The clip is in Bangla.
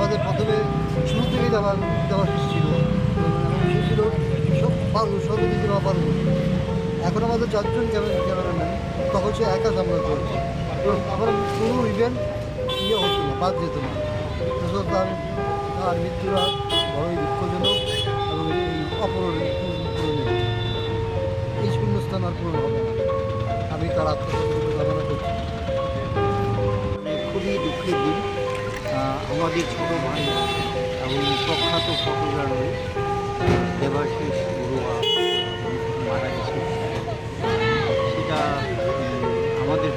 আমাদের প্রথমে শুরু থেকেই দেওয়ার দেওয়ার কিছু ছিল। ছিল, সব পারব সর্বদিকে দেওয়া পারব। এখন আমাদের চারজন ক্যামেরা ক্যামেরাম্যান, তখন সে একা সামলা করেছে তো আমার কোনো ইভেন্ট ইয়ে হতো না, বাদ যেত না। তার তার মৃত্যুরা বড়ই দুঃখজনক এবং অপরণীয় এই শূন্যস্থান আর পূরণ হবে না। আমি তার আত্মসচেতন আমাদের ছোট ভাই এবং প্রখ্যাত ফটোগ্রাফি দেবাশিস বড়ুয়া মারা গেছে সেটা আমাদের